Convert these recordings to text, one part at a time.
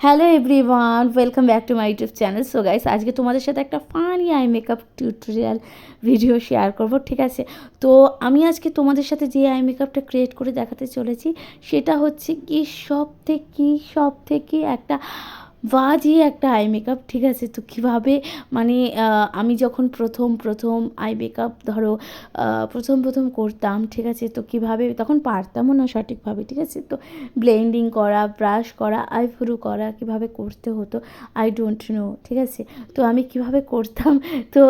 Hello everyone welcome back to my YouTube channel so guys আজকে তোমাদের সাথে একটা funny eye makeup tutorial video share করব, ঠিক আছে? তো, আমি আজকে তোমাদের সাথে যে আই মেকআপটা ক্রিয়েট করে দেখাতে চলেছি, সেটা হচ্ছে কি সব থেকে সব থেকে একটা বাজে একটা আই মেকআপ ঠিক আছে? তো কীভাবে মানে আমি যখন প্রথম প্রথম আই মেকআপ ধরো প্রথম প্রথম করতাম, ঠিক আছে? তো কীভাবে, তখন পারতামও না সঠিকভাবে, ঠিক আছে? তো ব্লেন্ডিং করা ব্রাশ করা আইব্রু করা, কীভাবে করতে হতো আই ডোন্ট নো ঠিক আছে? তো আমি কীভাবে করতাম? তো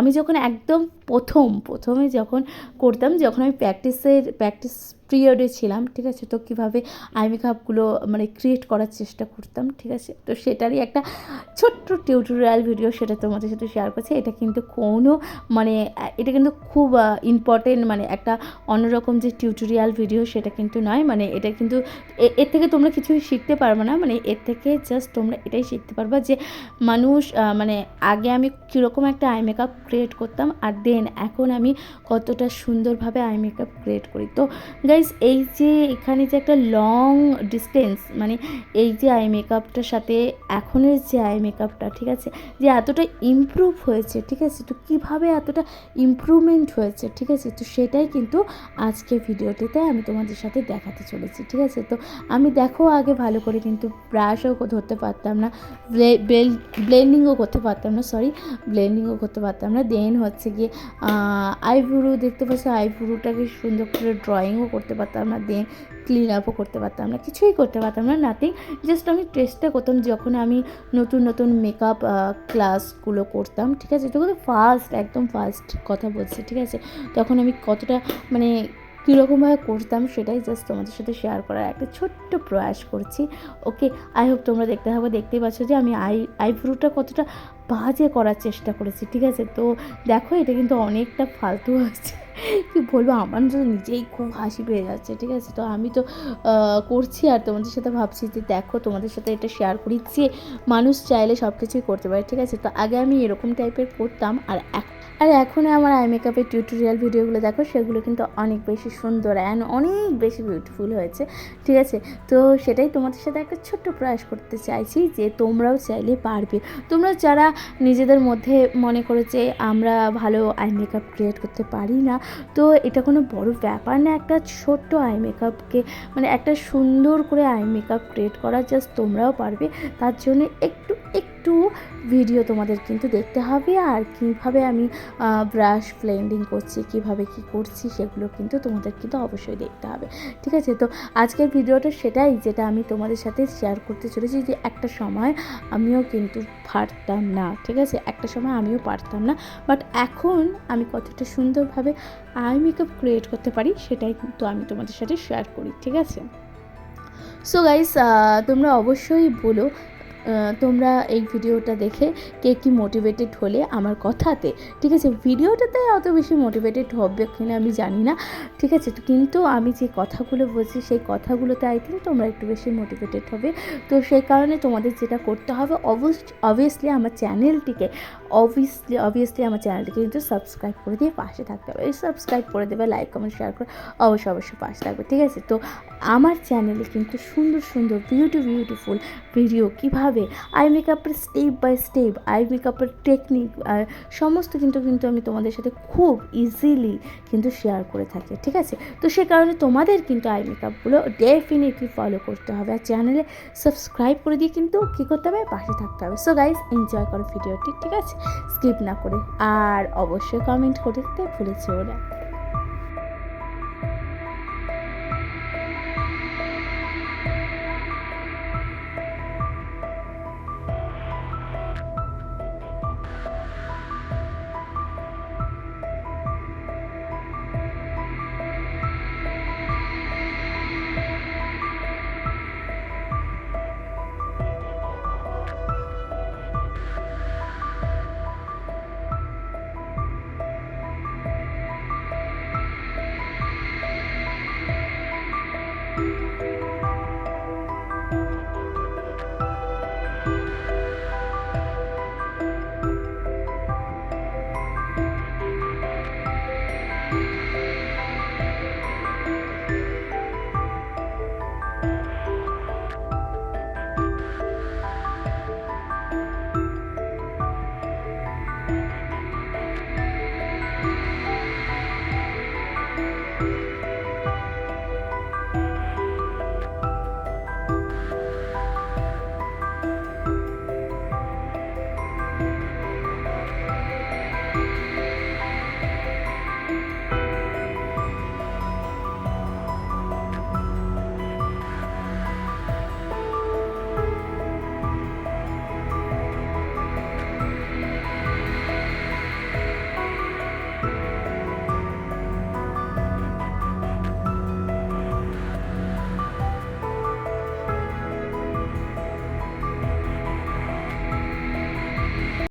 আমি যখন একদম প্রথম, প্রথমে যখন করতাম, যখন আমি প্র্যাকটিসের প্র্যাকটিস পিরিয়ডে ছিলাম, ঠিক আছে? তো কীভাবে আই মেকআপগুলো মানে ক্রিয়েট করার চেষ্টা করতাম, ঠিক আছে? তো সেটারই একটা ছোট্ট টিউটোরিয়াল ভিডিও সেটা তোমাদের সাথে শেয়ার করছে। এটা কিন্তু কোনো মানে এটা কিন্তু খুব ইম্পর্টেন্ট মানে একটা অন্যরকম যে টিউটোরিয়াল ভিডিও সেটা কিন্তু নয়। মানে এটা কিন্তু এর থেকে তোমরা কিছুই শিখতে পারবে না। মানে এর থেকে জাস্ট তোমরা এটাই শিখতে পারবা যে মানুষ মানে আগে আমি কীরকম একটা আই মেকআপ ক্রিয়েট করতাম, আর দেন এখন আমি কতটা সুন্দরভাবে আই মেকআপ ক্রিয়েট করি। তো গাইজ এই যে এখানে যে একটা লং ডিস্টেন্স মানে এই যে আই মেকআপটার সাথে এখনের যে আই মেকআপটা ঠিক আছে? যে এতটা ইমপ্রুভ হয়েছে, ঠিক আছে? তো কীভাবে এতটা ইমপ্রুভমেন্ট হয়েছে, ঠিক আছে? তো সেটাই কিন্তু আজকে ভিডিওটিতে আমি তোমাদের সাথে দেখাতে চলেছি, ঠিক আছে? তো আমি দেখো আগে ভালো করে কিন্তু ব্রাশও ধরতে পারতাম না ব্লেন্ডিংও করতে পারতাম না সরি ব্লেন্ডিংও করতে পারতাম না। দেন হচ্ছে গিয়ে আইব্রু দেখতে পাচ্ছি আইব্রুটাকে সুন্দর করে ড্রয়িংও করতে পারতাম না দেন ক্লিন আপও করতে পারতাম না, কিছুই করতে পারতাম না নাথিং জাস্ট আমি চেষ্টা করতাম যখন আমি নতুন নতুন মেকআপ ক্লাসগুলো করতাম, ঠিক আছে? তখন ফার্স্ট একদম ফার্স্ট কথা বলছি, ঠিক আছে? তখন আমি কতটা মানে কীরকমভাবে করতাম সেটাই জাস্ট তোমাদের সাথে শেয়ার করার একটা ছোট্ট প্রয়াস করছি ওকে আই হোপ তোমরা দেখতে হবে দেখতেই পাচ্ছ যে আমি আই আইব্রুটা কতটা বাজে করার চেষ্টা করেছি, ঠিক আছে? তো দেখো, এটা কিন্তু অনেকটা ফালতু হচ্ছে কি বলব, আমার তো নিজেই খুব হাসি পেয়ে যাচ্ছে, ঠিক আছে? তো আমি তো করছি আর তোমাদের সাথে ভাবছি যে দেখো, তোমাদের সাথে এটা শেয়ার করি যে মানুষ চাইলে সব কিছুই করতে পারে, ঠিক আছে? তো আগে আমি এরকম টাইপের করতাম আর এক- আর এখন আমার আই মেকআপের টিউটোরিয়াল ভিডিওগুলো দেখো, সেগুলো কিন্তু অনেক বেশি সুন্দর অ্যান্ড অনেক বেশি বিউটিফুল হয়েছে। ঠিক আছে? তো সেটাই তোমাদের সাথে একটা ছোট্ট প্রয়াস করতে চাইছি যে তোমরাও চাইলে পারবে। তোমরা যারা নিজেদের মধ্যে মনে করে যে আমরা ভালো আই মেকআপ ক্রিয়েট করতে পারি না, তো এটা কোনো বড় ব্যাপার না, একটা ছোট্ট আই মেকআপকে মানে একটা সুন্দর করে আই মেকআপ ক্রিয়েট করা জাস্ট তোমরাও পারবে। তার জন্য একটু একটু ভিডিও তোমাদের কিন্তু দেখতে হবে আর কীভাবে আমি ব্রাশ ব্লেন্ডিং করছি, কীভাবে কি করছি সেগুলো কিন্তু তোমাদের কিন্তু অবশ্যই দেখতে হবে। ঠিক আছে? তো আজকের ভিডিওটা সেটাই যেটা আমি তোমাদের সাথে শেয়ার করতে চলেছি যে একটা সময় আমিও কিন্তু পারতাম না, ঠিক আছে? একটা সময় আমিও পারতাম না বাট এখন আমি কতটা সুন্দরভাবে আই মেকআপ ক্রিয়েট করতে পারি সেটাই কিন্তু আমি তোমাদের সাথে শেয়ার করি, ঠিক আছে? সো গাইস তোমরা অবশ্যই বলো তোমরা এই ভিডিওটা দেখে কে কি মোটিভেটেড হলে আমার কথাতে, ঠিক আছে? ভিডিওটাতে অত বেশি মোটিভেটেড হবে কিনা আমি জানি না, ঠিক আছে? কিন্তু আমি যে কথাগুলো বলছি, সেই কথাগুলোতে আই থিঙ্ক তোমরা একটু বেশি মোটিভেটেড হবে। তো সেই কারণে তোমাদের যেটা করতে হবে অবভিয়াসলি আমার চ্যানেলটিকে অবভিয়াসলি অবভিয়াসলি আমার চ্যানেলটিকে কিন্তু সাবস্ক্রাইব করে দিয়ে পাশে থাকতে হবে। সাবস্ক্রাইব করে দেবে লাইক কমেন্ট শেয়ার করে অবশ্যই অবশ্যই পাশে থাকবে, ঠিক আছে? তো আমার চ্যানেলে কিন্তু সুন্দর সুন্দর বিউটি বিউটিফুল ভিডিও কীভাবে? আই মেকআপের স্টেপ বাই স্টেপ আই মেকআপের টেকনিক সমস্ত কিন্তু কিন্তু আমি তোমাদের সাথে খুব ইজিলি কিন্তু শেয়ার করে থাকি, ঠিক আছে? তো সে কারণে তোমাদের কিন্তু আই মেকআপগুলো ডেফিনেটলি ফলো করতে হবে, আর চ্যানেলে সাবস্ক্রাইব করে দিয়ে কিন্তু কী করতে হবে? পাশে থাকতে হবে। সো গাইজ এনজয় করো ভিডিওটি ঠিক আছে? স্কিপ না করে আর অবশ্যই কমেন্ট করতে ভুলেছে ওরা